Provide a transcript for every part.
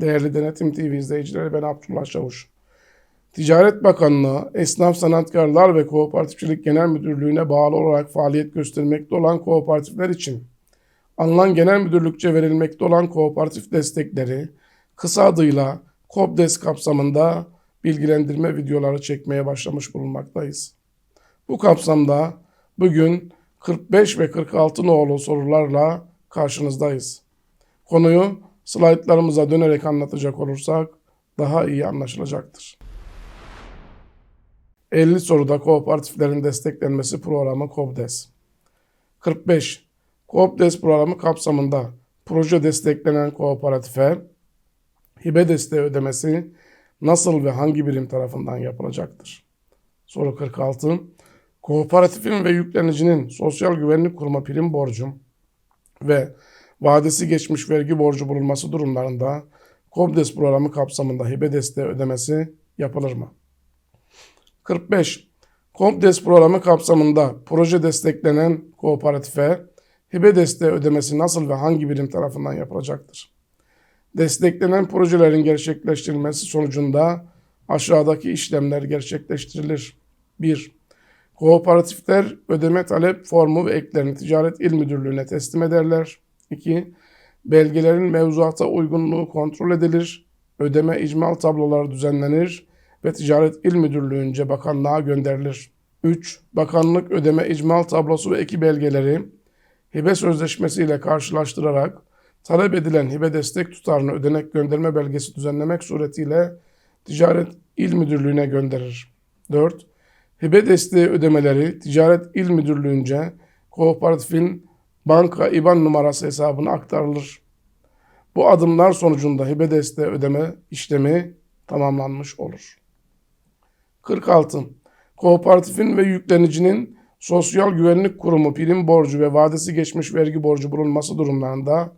Değerli Denetim TV izleyicileri ben Abdullah Çavuş. Ticaret Bakanlığı, Esnaf Sanatkarlar ve Kooperatifçilik Genel Müdürlüğü'ne bağlı olarak faaliyet göstermekte olan kooperatifler için alınan genel müdürlükçe verilmekte olan kooperatif destekleri kısa adıyla KOBDES kapsamında bilgilendirme videoları çekmeye başlamış bulunmaktayız. Bu kapsamda bugün 45 ve 46 nolu sorularla karşınızdayız. Konuyu slaytlarımıza dönerek anlatacak olursak daha iyi anlaşılacaktır. 50 soruda kooperatiflerin desteklenmesi programı KOBDES. 45. KOBDES programı kapsamında proje desteklenen kooperatife hibe desteği ödemesi nasıl ve hangi birim tarafından yapılacaktır? Soru 46. Kooperatifin ve yüklenicinin sosyal güvenlik kuruma prim borcu ve vadesi geçmiş vergi borcu bulunması durumlarında KOBDES programı kapsamında hibe desteği ödemesi yapılır mı? 45. KOBDES programı kapsamında proje desteklenen kooperatife hibe desteği ödemesi nasıl ve hangi birim tarafından yapılacaktır? Desteklenen projelerin gerçekleştirilmesi sonucunda aşağıdaki işlemler gerçekleştirilir. 1. Kooperatifler ödeme talep formu ve eklerini Ticaret İl Müdürlüğü'ne teslim ederler. 2. Belgelerin mevzuata uygunluğu kontrol edilir. Ödeme icmal tabloları düzenlenir ve Ticaret İl Müdürlüğü'nce bakanlığa gönderilir. 3. Bakanlık ödeme icmal tablosu ve eki belgeleri hibe sözleşmesi ile karşılaştırarak talep edilen hibe destek tutarını ödenek gönderme belgesi düzenlemek suretiyle Ticaret İl Müdürlüğü'ne gönderir. 4. Hibe desteği ödemeleri Ticaret İl Müdürlüğü'nce kooperatifin banka IBAN numarası hesabına aktarılır. Bu adımlar sonucunda hibe desteği ödeme işlemi tamamlanmış olur. 46. Kooperatifin ve yüklenicinin Sosyal Güvenlik Kurumu prim borcu ve vadesi geçmiş vergi borcu bulunması durumlarında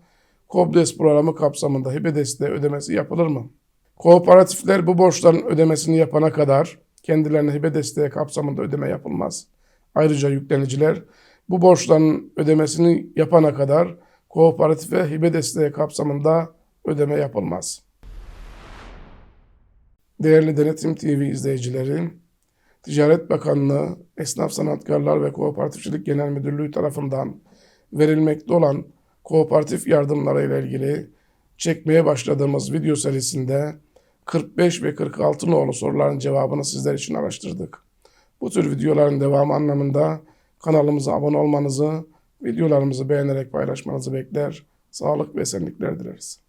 KOBDES programı kapsamında hibe desteği ödemesi yapılır mı? Kooperatifler bu borçların ödemesini yapana kadar kendilerine hibe desteği kapsamında ödeme yapılmaz. Ayrıca yükleniciler bu borçların ödemesini yapana kadar kooperatife hibe desteği kapsamında ödeme yapılmaz. Değerli Denetim TV izleyicileri, Ticaret Bakanlığı, Esnaf Sanatkarlar ve Kooperatifçilik Genel Müdürlüğü tarafından verilmekte olan kooperatif yardımları ile ilgili çekmeye başladığımız video serisinde 45 ve 46 nolu soruların cevabını sizler için araştırdık. Bu tür videoların devamı anlamında kanalımıza abone olmanızı, videolarımızı beğenerek paylaşmanızı bekler, sağlık ve esenlikler dileriz.